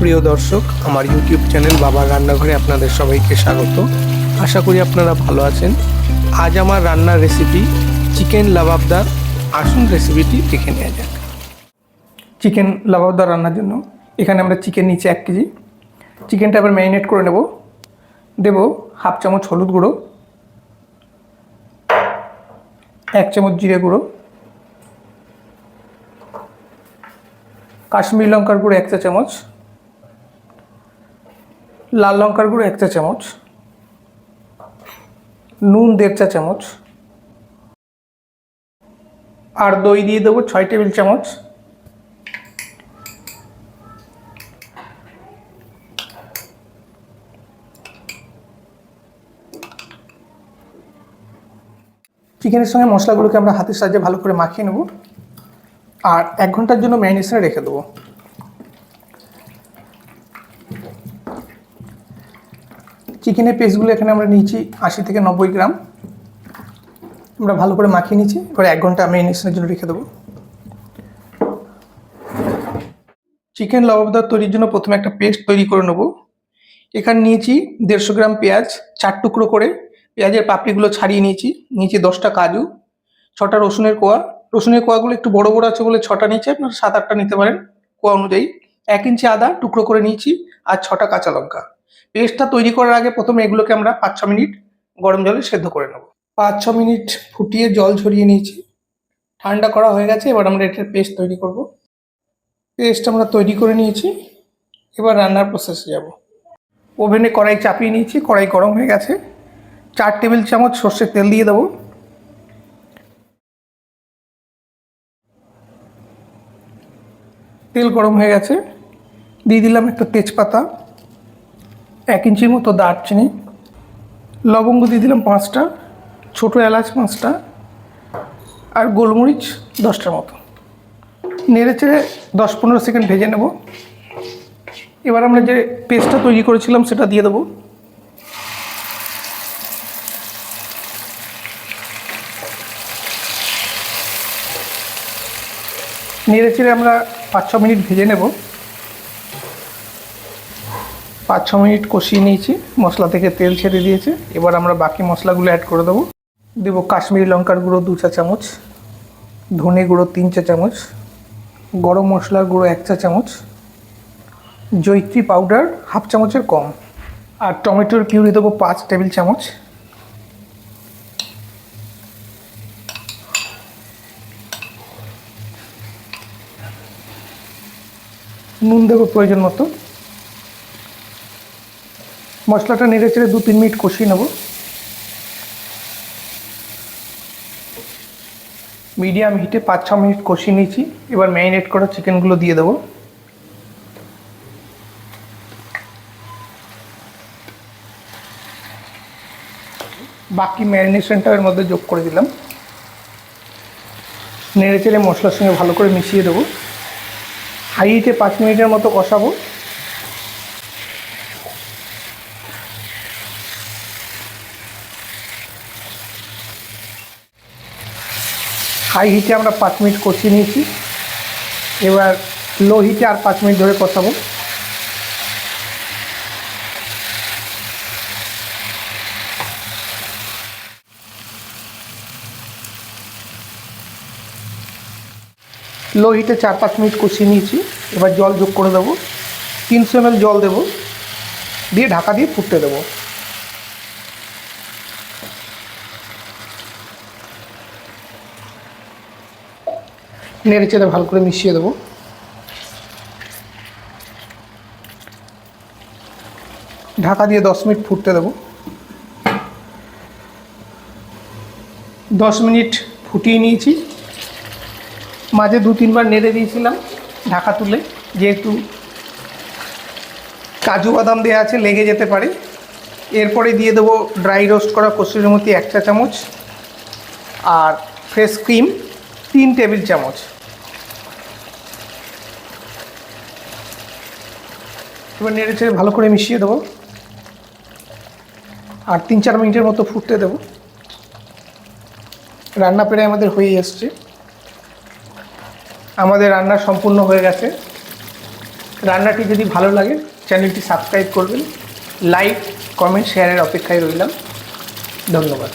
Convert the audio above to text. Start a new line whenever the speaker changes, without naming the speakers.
প্রিয় দর্শক, আমার ইউটিউব চ্যানেল বাবার রান্নাঘরে আপনাদের সবাইকে স্বাগত। আশা করি আপনারা ভালো আছেন। আজ আমার রান্নার রেসিপি চিকেন লাবাবদার। আসুন রেসিপিটি দেখে নেওয়া যাক। চিকেন লাবাবদার রান্নার জন্য এখানে আমরা চিকেন নিচে এক কেজি। চিকেনটা আবার ম্যারিনেট করে নেব। দেব হাফ চামচ হলুদ গুঁড়ো, এক চামচ জিরে গুঁড়ো, কাশ্মীর লঙ্কার গুঁড়ো এক চা চামচ লাল লঙ্কার গুঁড়ো এক চা চামচ, নুন দেড় চা চামচ, আর দই দিয়ে দেবো ছয় টেবিল চামচ। চিকেনের সঙ্গে মশলাগুলোকে আমরা হাতের সাহায্যে ভালো করে মাখিয়ে নেব। আর এক ঘণ্টার জন্য ম্যারিনেশনে রেখে দেবো। চিকেনের পেস্টগুলো এখানে আমরা নিয়েছি আশি থেকে নব্বই গ্রাম। আমরা ভালো করে মাখিয়ে নিয়েছি এবার এক ঘণ্টা ম্যারিনেশনের জন্য রেখে দেবো। চিকেন লবাবদার তৈরির জন্য প্রথমে একটা পেস্ট তৈরি করে নেব। এখানে নিয়েছি দেড়শো গ্রাম পেঁয়াজ, চার টুকরো করে পেঁয়াজের পাপড়িগুলো ছাড়িয়ে নিয়েছি। নিয়েছি দশটা কাজু, ছটা রসুনের কোয়া। রসুনের কোয়াগুলো একটু বড় বড় আছে বলে ছটা নিয়েছি, আপনারা সাত আটটা নিতে পারেন কোয়া অনুযায়ী। এক ইঞ্চি আদা টুকরো করে নিয়েছি আর ছটা কাঁচা লঙ্কা। পেস্টটা তৈরি করার আগে প্রথমে এগুলোকে আমরা পাঁচ ছ মিনিট গরম জলে সেদ্ধ করে নেব। পাঁচ ছ মিনিট ফুটিয়ে জল ছড়িয়ে নিয়েছি। ঠান্ডা করা হয়ে গেছে, এবার আমরা এটার পেস্ট তৈরি করব। পেস্ট আমরা তৈরি করে নিয়েছি, এবার রান্নার প্রসেসে যাব। ওভেনে কড়াই চাপিয়ে নিয়েছি, কড়াই গরম হয়ে গেছে। চার টেবিল চামচ সর্ষের তেল দিয়ে দেবো। তেল গরম হয়ে গেছে। দিয়ে দিলাম একটা তেজপাতা। এক ইঞ্চির মতো দারচিনি। লবঙ্গ দিয়ে দিলাম পাঁচটা, ছোটো এলাচ পাঁচটা আর গোলমরিচ দশটার মতো। নেড়ে চেড়ে দশ পনেরো সেকেন্ড ভেজে নেব। এবার আমরা যে পেস্টটা তৈরি করেছিলাম সেটা দিয়ে দেবো। নেড়ে চেড়ে আমরা পাঁচ ছ মিনিট ভেজে নেব। পাঁচ ছ মিনিট কষিয়ে নিয়েছি, মশলা থেকে তেল ছেড়ে দিয়েছে। এবার আমরা বাকি মশলাগুলো অ্যাড করে দেবো। দেবো কাশ্মীরি লঙ্কার গুঁড়ো দু চা চামচ, ধনে গুঁড়ো তিন চা চামচ, গরম মশলার গুঁড়ো এক চা চামচ জৈত্রী পাউডার হাফ চামচের কম, আর টমেটোর কিউরি দেবো পাঁচ টেবিল চামচ। নুন দেবো প্রয়োজন মতো। মশলাটা নেড়ে চেড়ে দু, তিন মিনিট কষিয়ে নেব। মিডিয়াম হিটে পাঁচ, ছ মিনিট কষিয়ে নিয়েছি। এবার ম্যারিনেট করা চিকেনগুলো দিয়ে দেবো। বাকি ম্যারিনেশনটা এর মধ্যে যোগ করে দিলাম। নেড়ে চেড়ে মশলার সঙ্গে ভালো করে মিশিয়ে দেবো। হাই হিটে পাঁচ মিনিটের মতো কষাবো। হাই হিটে আমরা পাঁচ মিনিট কষিয়ে নিয়েছি। এবার লো হিটে আর পাঁচ মিনিট ধরে কষাবো। লো হিটে চার পাঁচ মিনিট কষিয়ে নিয়েছি। এবার জল যোগ করে দেবো। তিনশো এম জল দেবো। দিয়ে ঢাকা দিয়ে ফুটতে দেবো। নেড়ে চেড়ে ভালো করে মিশিয়ে দেবো। ঢাকা দিয়ে দশ মিনিট ফুটতে দেবো। দশ মিনিট ফুটিয়ে নিয়েছি। মাঝে দু তিনবার নেড়ে দিয়েছিলাম ঢাকা তুলে, যেহেতু কাজু বাদাম দেওয়া আছে, লেগে যেতে পারে। এরপরে দিয়ে দেবো ড্রাই রোস্ট করা কসুরি মতি এক চা চামচ আর ফ্রেশ ক্রিম। তিন টেবিল চামচ। এবার নেড়ে চেড়ে ভালো করে মিশিয়ে দেবো। আর তিন চার মিনিটের মতো ফুটতে দেবো। রান্না প্রায় আমাদের হয়ে এসছে আমাদের রান্না সম্পূর্ণ হয়ে গেছে। রান্নাটি যদি ভালো লাগে, চ্যানেলটি সাবস্ক্রাইব করবেন। লাইক, কমেন্ট, শেয়ারের অপেক্ষায় রইলাম। ধন্যবাদ।